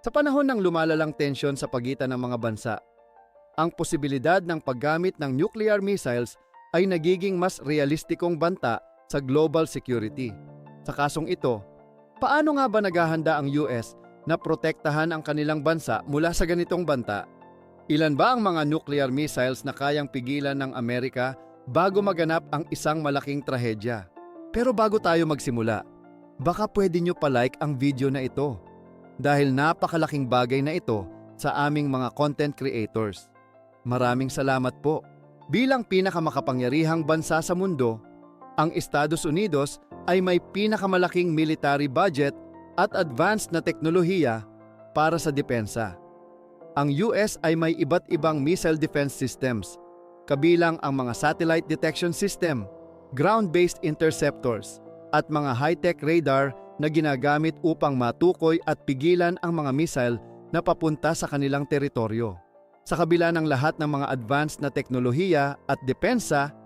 Sa panahon ng lumalalang tensyon sa pagitan ng mga bansa, ang posibilidad ng paggamit ng nuclear missiles ay nagiging mas realistikong banta sa global security. Sa kasong ito, paano nga ba naghahanda ang US na protektahan ang kanilang bansa mula sa ganitong banta? Ilan ba ang mga nuclear missiles na kayang pigilan ng Amerika bago maganap ang isang malaking trahedya? Pero bago tayo magsimula, baka pwede nyo palike ang video na ito dahil napakalaking bagay na ito sa aming mga content creators. Maraming salamat po. Bilang pinakamakapangyarihang bansa sa mundo, ang Estados Unidos ay may pinakamalaking military budget at advanced na teknolohiya para sa depensa. Ang US ay may iba't ibang missile defense systems, kabilang ang mga satellite detection system, ground-based interceptors, at mga high-tech radar na ginagamit upang matukoy at pigilan ang mga missile na papunta sa kanilang teritoryo. Sa kabila ng lahat ng mga advanced na teknolohiya at depensa,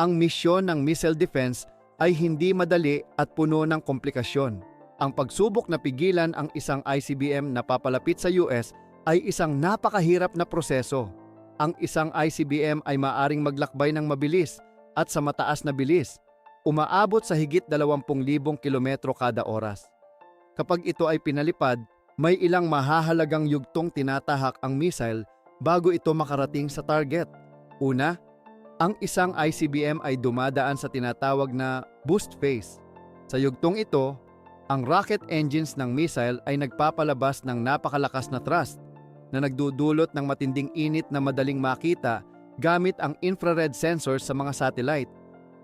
ang misyon ng missile defense ay hindi madali at puno ng komplikasyon. Ang pagsubok na pigilan ang isang ICBM na papalapit sa US ay isang napakahirap na proseso. Ang isang ICBM ay maaring maglakbay ng mabilis at sa mataas na bilis, umaabot sa higit 20,000 kilometro kada oras. Kapag ito ay pinalipad, may ilang mahahalagang yugtong tinatahak ang missile bago ito makarating sa target. Una, ang isang ICBM ay dumadaan sa tinatawag na boost phase. Sa yugtong ito, ang rocket engines ng missile ay nagpapalabas ng napakalakas na thrust na nagdudulot ng matinding init na madaling makita gamit ang infrared sensors sa mga satellite.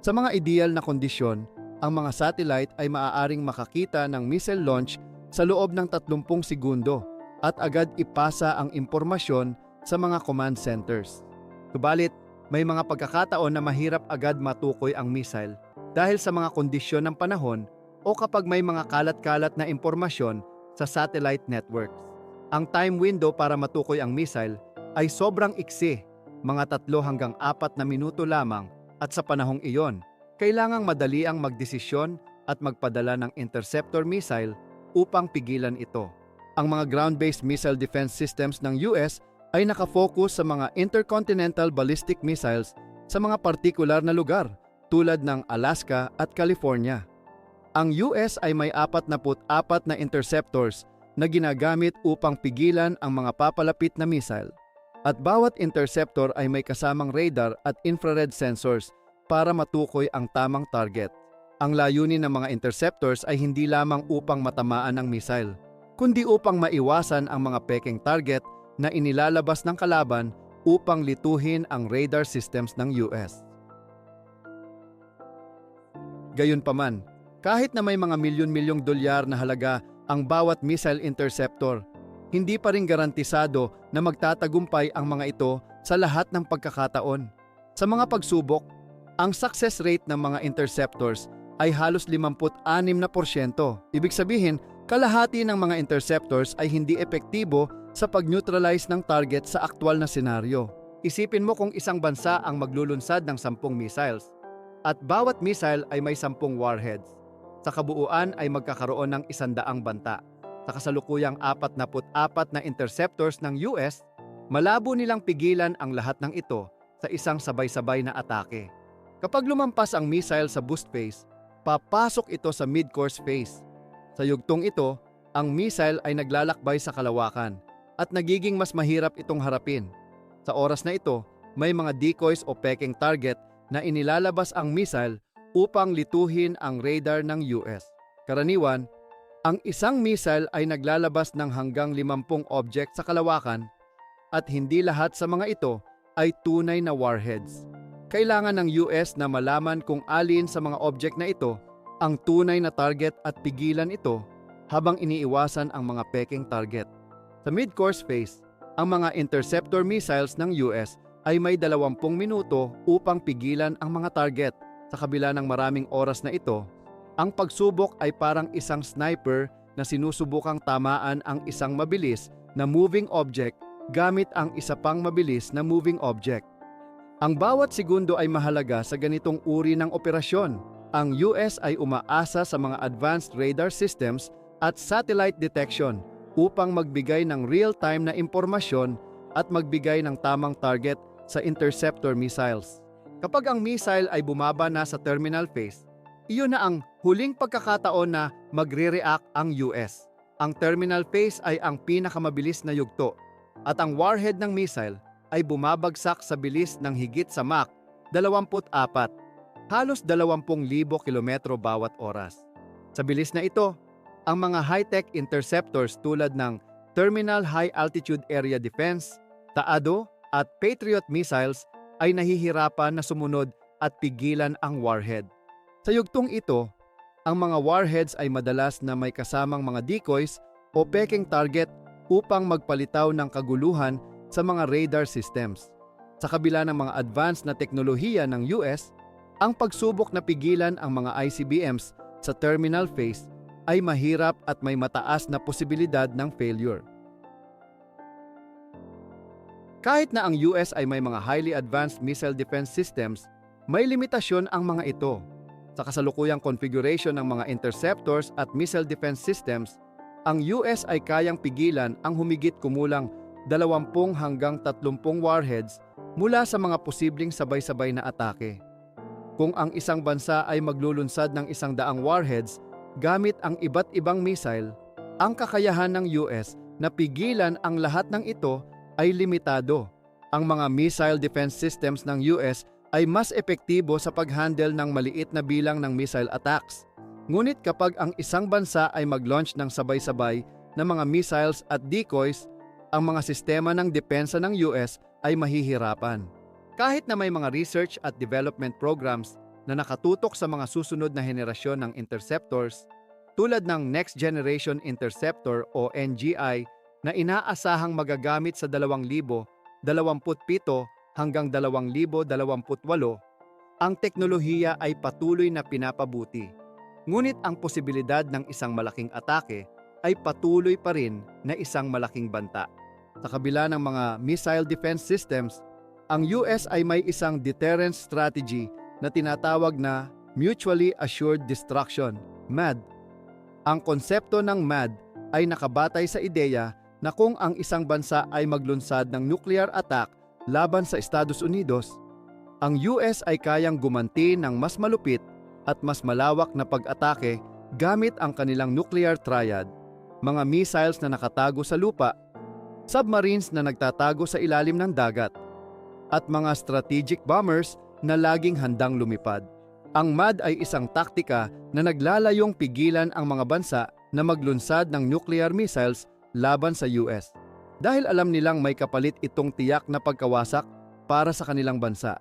Sa mga ideal na kondisyon, ang mga satellite ay maaaring makakita ng missile launch sa loob ng 30 segundo at agad ipasa ang impormasyon sa mga command centers. Subalit, may mga pagkakataon na mahirap agad matukoy ang missile dahil sa mga kondisyon ng panahon o kapag may mga kalat-kalat na impormasyon sa satellite networks. Ang time window para matukoy ang missile ay sobrang iksi, mga tatlo hanggang apat na minuto lamang at sa panahong iyon, kailangang madali ang magdesisyon at magpadala ng interceptor missile upang pigilan ito. Ang mga ground-based missile defense systems ng US ay nakafocus sa mga intercontinental ballistic missiles sa mga partikular na lugar tulad ng Alaska at California. Ang US ay may 44 na interceptors na ginagamit upang pigilan ang mga papalapit na missile. At bawat interceptor ay may kasamang radar at infrared sensors para matukoy ang tamang target. Ang layunin ng mga interceptors ay hindi lamang upang matamaan ang missile, kundi upang maiwasan ang mga peking target na inilalabas ng kalaban upang lituhin ang radar systems ng US. Gayunpaman, kahit na may mga milyon-milyong dolyar na halaga ang bawat missile interceptor, hindi pa rin garantisado na magtatagumpay ang mga ito sa lahat ng pagkakataon. Sa mga pagsubok, ang success rate ng mga interceptors ay halos 56%. Ibig sabihin, kalahati ng mga interceptors ay hindi epektibo sa pag-neutralize ng target sa aktwal na senaryo. Isipin mo kung isang bansa ang maglulunsad ng 10 missiles at bawat missile ay may 10 warheads. Sa kabuuan ay magkakaroon ng isandaang banta. Sa kasalukuyang 44 na interceptors ng US, malabo nilang pigilan ang lahat ng ito sa isang sabay-sabay na atake. Kapag lumampas ang missile sa boost phase, papasok ito sa mid-course phase. Sa yugtong ito, ang missile ay naglalakbay sa kalawakan at nagiging mas mahirap itong harapin. Sa oras na ito, may mga decoys o peking target na inilalabas ang missile upang lituhin ang radar ng US. Karaniwan, ang isang missile ay naglalabas ng hanggang 50 object sa kalawakan at hindi lahat sa mga ito ay tunay na warheads. Kailangan ng US na malaman kung alin sa mga object na ito ang tunay na target at pigilan ito habang iniiwasan ang mga peking target. Sa mid-course phase, ang mga interceptor missiles ng US ay may 20 minuto upang pigilan ang mga target. Sa kabila ng maraming oras na ito, ang pagsubok ay parang isang sniper na sinusubukang tamaan ang isang mabilis na moving object gamit ang isa pang mabilis na moving object. Ang bawat segundo ay mahalaga sa ganitong uri ng operasyon. Ang US ay umaasa sa mga advanced radar systems at satellite detection upang magbigay ng real-time na impormasyon at magbigay ng tamang target sa interceptor missiles. Kapag ang missile ay bumaba na sa terminal phase, iyon na ang huling pagkakataon na magre-react ang US. Ang terminal phase ay ang pinakamabilis na yugto at ang warhead ng missile ay bumabagsak sa bilis ng higit sa Mach 24, halos 20,000 kilometro bawat oras. Sa bilis na ito, ang mga high-tech interceptors tulad ng Terminal High Altitude Area Defense, TAADO at Patriot missiles ay nahihirapan na sumunod at pigilan ang warhead. Sa yugtong ito, ang mga warheads ay madalas na may kasamang mga decoys o peking target upang magpalitaw ng kaguluhan sa mga radar systems. Sa kabila ng mga advanced na teknolohiya ng US, ang pagsubok na pigilan ang mga ICBMs sa terminal phase ay mahirap at may mataas na posibilidad ng failure. Kahit na ang US ay may mga highly advanced missile defense systems, may limitasyon ang mga ito. Sa kasalukuyang configuration ng mga interceptors at missile defense systems, ang US ay kayang pigilan ang humigit kumulang 20 hanggang 30 warheads mula sa mga posibleng sabay-sabay na atake. Kung ang isang bansa ay maglulunsad ng isang daang warheads gamit ang iba't ibang missile, ang kakayahan ng US na pigilan ang lahat ng ito ay limitado. Ang mga missile defense systems ng US ay mas epektibo sa pag-handle ng maliit na bilang ng missile attacks. Ngunit kapag ang isang bansa ay mag-launch ng sabay-sabay na mga missiles at decoys, ang mga sistema ng depensa ng US ay mahihirapan. Kahit na may mga research at development programs na nakatutok sa mga susunod na henerasyon ng interceptors, tulad ng Next Generation Interceptor o NGI na inaasahang magagamit sa 2027 hanggang 2028, ang teknolohiya ay patuloy na pinapabuti. Ngunit ang posibilidad ng isang malaking atake ay patuloy pa rin na isang malaking banta. Sa kabila ng mga missile defense systems, ang US ay may isang deterrence strategy na tinatawag na Mutually Assured Destruction, MAD. Ang konsepto ng MAD ay nakabatay sa ideya na kung ang isang bansa ay maglunsad ng nuclear attack laban sa Estados Unidos, ang US ay kayang gumanti ng mas malupit at mas malawak na pag-atake gamit ang kanilang nuclear triad, mga missiles na nakatago sa lupa submarines na nagtatago sa ilalim ng dagat, at mga strategic bombers na laging handang lumipad. Ang MAD ay isang taktika na naglalayong pigilan ang mga bansa na maglunsad ng nuclear missiles laban sa US. Dahil alam nilang may kapalit itong tiyak na pagkawasak para sa kanilang bansa.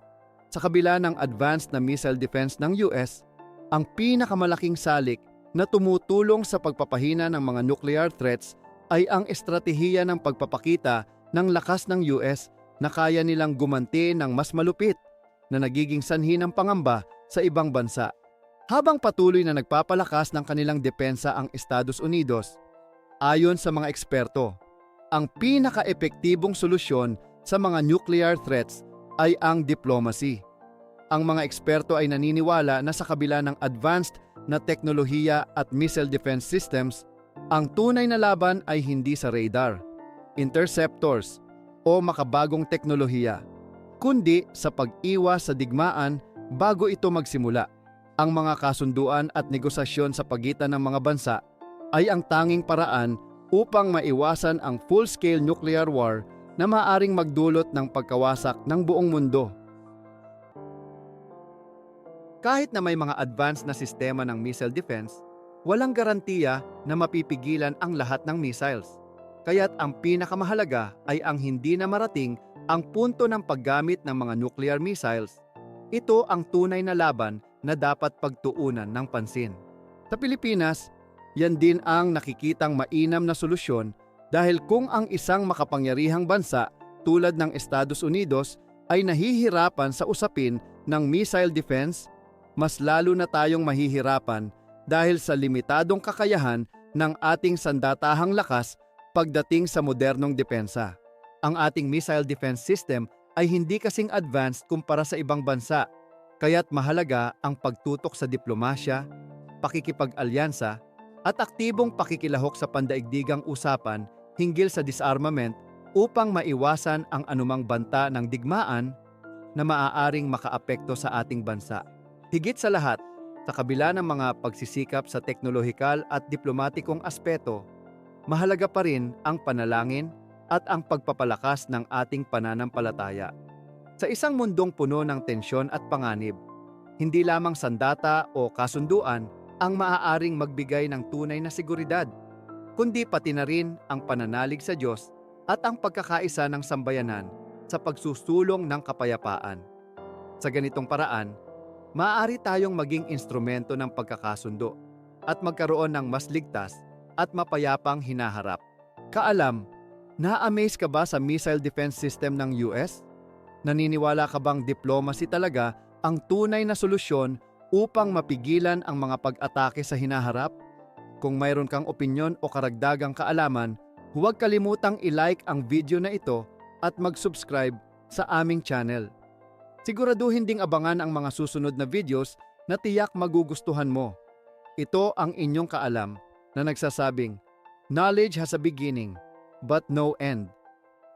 Sa kabila ng advanced na missile defense ng US, ang pinakamalaking salik na tumutulong sa pagpapahina ng mga nuclear threats ay ang estratehiya ng pagpapakita ng lakas ng US na kaya nilang gumanti ng mas malupit na nagiging sanhi ng pangamba sa ibang bansa. Habang patuloy na nagpapalakas ng kanilang depensa ang Estados Unidos, ayon sa mga eksperto, ang pinaka-epektibong solusyon sa mga nuclear threats ay ang diplomacy. Ang mga eksperto ay naniniwala na sa kabila ng advanced na teknolohiya at missile defense systems, ang tunay na laban ay hindi sa radar, interceptors, o makabagong teknolohiya, kundi sa pag-iwas sa digmaan bago ito magsimula. Ang mga kasunduan at negosasyon sa pagitan ng mga bansa ay ang tanging paraan upang maiwasan ang full-scale nuclear war na maaring magdulot ng pagkawasak ng buong mundo. Kahit na may mga advanced na sistema ng missile defense, walang garantiya na mapipigilan ang lahat ng missiles. Kaya't ang pinakamahalaga ay ang hindi na marating ang punto ng paggamit ng mga nuclear missiles. Ito ang tunay na laban na dapat pagtuunan ng pansin. Sa Pilipinas, yan din ang nakikitang mainam na solusyon dahil kung ang isang makapangyarihang bansa tulad ng Estados Unidos ay nahihirapan sa usapin ng missile defense, mas lalo na tayong mahihirapan dahil sa limitadong kakayahan ng ating sandatahang lakas pagdating sa modernong depensa. Ang ating missile defense system ay hindi kasing advanced kumpara sa ibang bansa, kaya't mahalaga ang pagtutok sa diplomasya, pakikipag-alyansa, at aktibong pakikilahok sa pandaigdigang usapan hinggil sa disarmament upang maiwasan ang anumang banta ng digmaan na maaaring makaapekto sa ating bansa. Higit sa lahat, sa kabila ng mga pagsisikap sa teknolohikal at diplomatikong aspeto, mahalaga pa rin ang panalangin at ang pagpapalakas ng ating pananampalataya. Sa isang mundong puno ng tensyon at panganib, hindi lamang sandata o kasunduan ang maaaring magbigay ng tunay na seguridad, kundi pati na rin ang pananalig sa Diyos at ang pagkakaisa ng sambayanan sa pagsusulong ng kapayapaan. Sa ganitong paraan, maaari tayong maging instrumento ng pagkakasundo at magkaroon ng mas ligtas at mapayapang hinaharap. Kaalam, na-amaze ka ba sa missile defense system ng US? Naniniwala ka bang diplomacy talaga ang tunay na solusyon upang mapigilan ang mga pag-atake sa hinaharap? Kung mayroon kang opinyon o karagdagang kaalaman, huwag kalimutang i-like ang video na ito at mag-subscribe sa aming channel. Siguraduhin ding abangan ang mga susunod na videos na tiyak magugustuhan mo. Ito ang inyong kaalam na nagsasabing, Knowledge has a beginning, but no end.